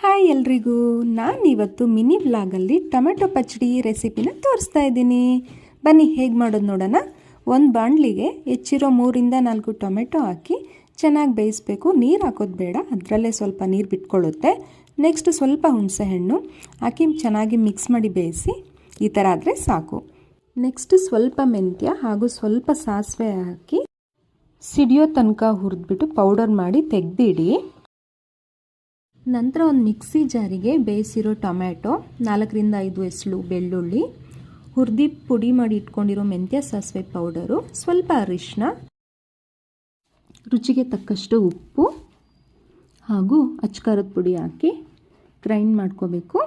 Hi ಎಲ್ರಿಗೂ. ನಾನು ಇವತ್ತು ಮಿನಿ ವ್ಲಾಗಲ್ಲಿ ಟೊಮೆಟೊ ಪಚಡಿ ರೆಸಿಪಿನ ತೋರಿಸ್ತಾ ಇದ್ದೀನಿ. ಬನ್ನಿ, ಹೇಗೆ ಮಾಡೋದು ನೋಡೋಣ. ಒಂದು ಬಾಣಲಿಗೆ ಹೆಚ್ಚಿರೋ ಮೂರಿಂದ ನಾಲ್ಕು ಟೊಮೆಟೊ ಹಾಕಿ ಚೆನ್ನಾಗಿ ಬೇಯಿಸ್ಬೇಕು. ನೀರು ಹಾಕೋದು ಬೇಡ, ಅದರಲ್ಲೇ ಸ್ವಲ್ಪ ನೀರು ಬಿಟ್ಕೊಳ್ಳುತ್ತೆ. ನೆಕ್ಸ್ಟ್ ಸ್ವಲ್ಪ ಹುಣಸೆಹಣ್ಣು ಹಾಕಿ ಚೆನ್ನಾಗಿ ಮಿಕ್ಸ್ ಮಾಡಿ ಬೇಯಿಸಿ, ಈ ಥರ ಆದರೆ ಸಾಕು. ನೆಕ್ಸ್ಟ್ ಸ್ವಲ್ಪ ಮೆಂತ್ಯ ಹಾಗೂ ಸ್ವಲ್ಪ ಸಾಸಿವೆ ಹಾಕಿ ಸಿಡಿಯೋ ತನಕ ಹುರಿದ್ಬಿಟ್ಟು ಪೌಡರ್ ಮಾಡಿ ತೆಗೆದಿಡಿ. ನಂತರ ಒಂದು ಮಿಕ್ಸಿ ಜಾರಿಗೆ ಬೇಯಿಸಿರೋ ಟೊಮ್ಯಾಟೊ, ನಾಲ್ಕರಿಂದ ಐದು ಎಸಳು ಬೆಳ್ಳುಳ್ಳಿ, ಹುರಿದಿ ಪುಡಿ ಮಾಡಿ ಇಟ್ಕೊಂಡಿರೋ ಮೆಂತ್ಯ ಸಾಸಿವೆ ಪೌಡರು, ಸ್ವಲ್ಪ ಅರಿಶಿನ ರುಚಿಗೆ ತಕ್ಕಷ್ಟು ಉಪ್ಪು ಹಾಗೂ ಅಚ್ಕಾರದ ಪುಡಿ ಹಾಕಿ ಗ್ರೈಂಡ್ ಮಾಡ್ಕೋಬೇಕು.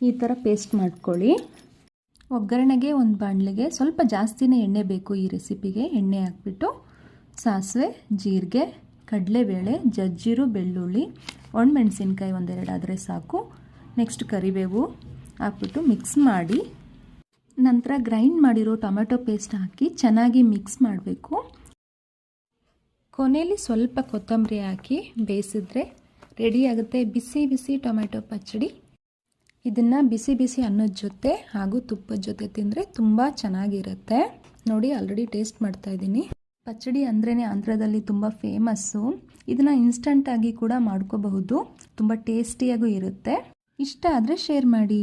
ಈ ಥರ ಪೇಸ್ಟ್ ಮಾಡ್ಕೊಳ್ಳಿ. ಒಗ್ಗರಣೆಗೆ ಒಂದು ಬಾಣಲಿಗೆ ಸ್ವಲ್ಪ ಜಾಸ್ತಿನೇ ಎಣ್ಣೆ ಬೇಕು ಈ ರೆಸಿಪಿಗೆ. ಎಣ್ಣೆ ಹಾಕ್ಬಿಟ್ಟು ಸಾಸಿವೆ, ಜೀರಿಗೆ ಕಡಲೆಬೇಳೆ, ಜಜ್ಜಿರು, ಬೆಳ್ಳುಳ್ಳಿ, ಒಣಮೆಣಸಿನ್ಕಾಯಿ ಒಂದೆರಡಾದರೆ ಸಾಕು. ನೆಕ್ಸ್ಟ್ ಕರಿಬೇವು ಹಾಕ್ಬಿಟ್ಟು ಮಿಕ್ಸ್ ಮಾಡಿ. ನಂತರ ಗ್ರೈಂಡ್ ಮಾಡಿರೋ ಟೊಮೆಟೊ ಪೇಸ್ಟ್ ಹಾಕಿ ಚೆನ್ನಾಗಿ ಮಿಕ್ಸ್ ಮಾಡಬೇಕು. ಕೊನೆಯಲ್ಲಿ ಸ್ವಲ್ಪ ಕೊತ್ತಂಬರಿ ಹಾಕಿ ಬೇಯಿಸಿದ್ರೆ ರೆಡಿ ಆಗುತ್ತೆ ಬಿಸಿ ಬಿಸಿ ಟೊಮೆಟೊ ಪಚ್ಚಡಿ. ಇದನ್ನು ಬಿಸಿ ಬಿಸಿ ಅನ್ನದ ಜೊತೆ ಹಾಗೂ ತುಪ್ಪದ ಜೊತೆ ತಿಂದರೆ ತುಂಬ ಚೆನ್ನಾಗಿರುತ್ತೆ. ನೋಡಿ ಆಲ್ರೆಡಿ ಟೇಸ್ಟ್ ಮಾಡ್ತಾ ಇದ್ದೀನಿ. ಪಚ್ಚಡಿ ಅಂದ್ರೇ ಆಂಧ್ರದಲ್ಲಿ ತುಂಬ ಫೇಮಸ್ಸು. ಇದನ್ನು ಇನ್ಸ್ಟಂಟಾಗಿ ಕೂಡ ಮಾಡ್ಕೋಬಹುದು. ತುಂಬ ಟೇಸ್ಟಿಯಾಗೂ ಇರುತ್ತೆ. ಇಷ್ಟ ಆದರೆ ಶೇರ್ ಮಾಡಿ.